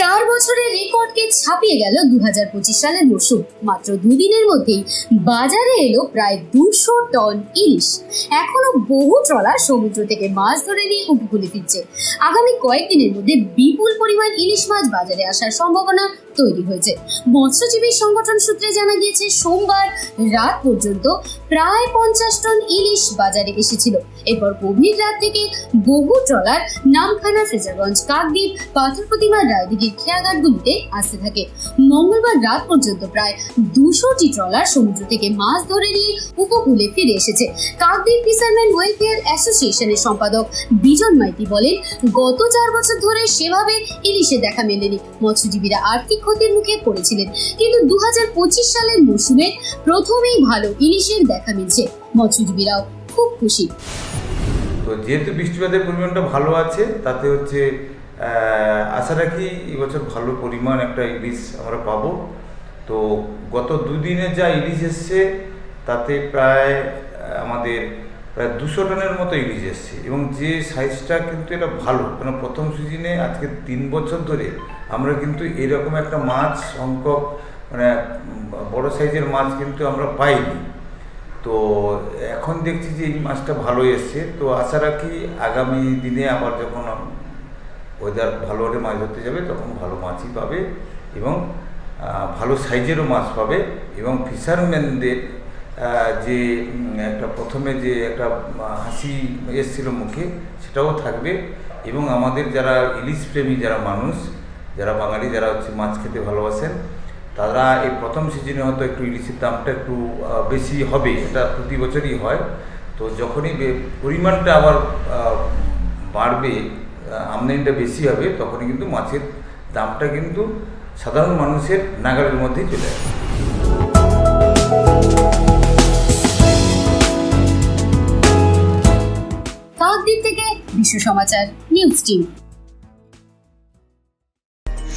চার বছরের রেকর্ডকে ছাপিয়ে গেল দু হাজার পঁচিশ সালের মরশুম। মাত্র দুদিনের মধ্যেই বাজারে এলো প্রায় দুশো টন ইলিশ। এখনও বহু ট্রলার সমুদ্র থেকে মাছ ধরে নিয়ে উপকূলে ফিরছে। আগামী কয়েকদিনের মধ্যে বিপুল পরিমাণ ইলিশ মাছ বাজারে আসার সম্ভাবনা তৈরি হয়েছে। মৎস্যজীবী সংগঠন সূত্রে জানা গিয়েছে, সোমবার রাত পর্যন্ত প্রায় পঞ্চাশ টন ইলিশ বাজারে এসেছিল। এরপর গভীর রাত থেকে বহু ট্রলার, নামখানা ফ্রেজারগঞ্জ কাকদ্বীপ পাথর প্রতিমা রায়দিঘির খেয়াঘাটগুলিতে আসতে থাকে। মঙ্গলবার রাত পর্যন্ত প্রায় দুশোটি ট্রলার সমুদ্র থেকে মাছ ধরে নিয়ে উপকূলে ফিরে এসেছে। কাকদ্বীপ ফিশারম্যান ওয়েলফেয়ার অ্যাসোসিয়েশনের সম্পাদক বিজন মাইতি বলেন, গত চার বছর ধরে সেভাবে ইলিশে দেখা মেলেনি। মৎস্যজীবীরা আর্থিক ক্ষতির মুখে পড়েছিলেন। কিন্তু দু হাজার পঁচিশ সালের মৌসুমে প্রথমেই ভালো ইলিশের দেখা মিলছে। মৎস্যজীবীরাও খুব খুশি। তো যেহেতু বৃষ্টিপাতের পরিমাণটা ভালো আছে, তাতে হচ্ছে আশা রাখি এবছর ভালো পরিমাণ একটা ইলিশ আমরা পাবো। তো গত দুদিনে যা ইলিশ এসছে, তাতে প্রায়, আমাদের প্রায় দুশো টনের মতো ইলিশ এসছে। এবং যে সাইজটা কিন্তু এটা ভালো কারণ প্রথম সিজনে আজকে তিন বছর ধরে আমরা কিন্তু এরকম একটা মাছ সংখ্যক মানে বড় সাইজের মাছ কিন্তু আমরা পাইনি। তো এখন দেখছি যে এই মাছটা ভালো এসছে। তো আশা রাখি আগামী দিনে আবার যখন ওয়েদার ভালো হলে মাছ ধরতে যাবে, তখন ভালো মাছই পাবে এবং ভালো সাইজেরও মাছ পাবে এবং ফিশারম্যানদের যে একটা প্রথমে যে একটা হাসি এসছিল মুখে সেটাও থাকবে এবং আমাদের যারা ইলিশ প্রেমী, যারা মানুষ, যারা বাঙালি, যারা হচ্ছে মাছ খেতে ভালোবাসেন তারা এই প্রথম সিজনে হয়তো একটু ইলিশের দামটা একটু বেশি হবে, এটা প্রতি বছরই হয়। তো যখনই পরিমাণটা আবার বাড়বে আমদানিটা বেশি হবে, তখনই কিন্তু মাছের দামটা কিন্তু সাধারণ মানুষের নাগালের মধ্যেই চলে কাকদ্বীপ থেকে Bishwa Samachar, news team.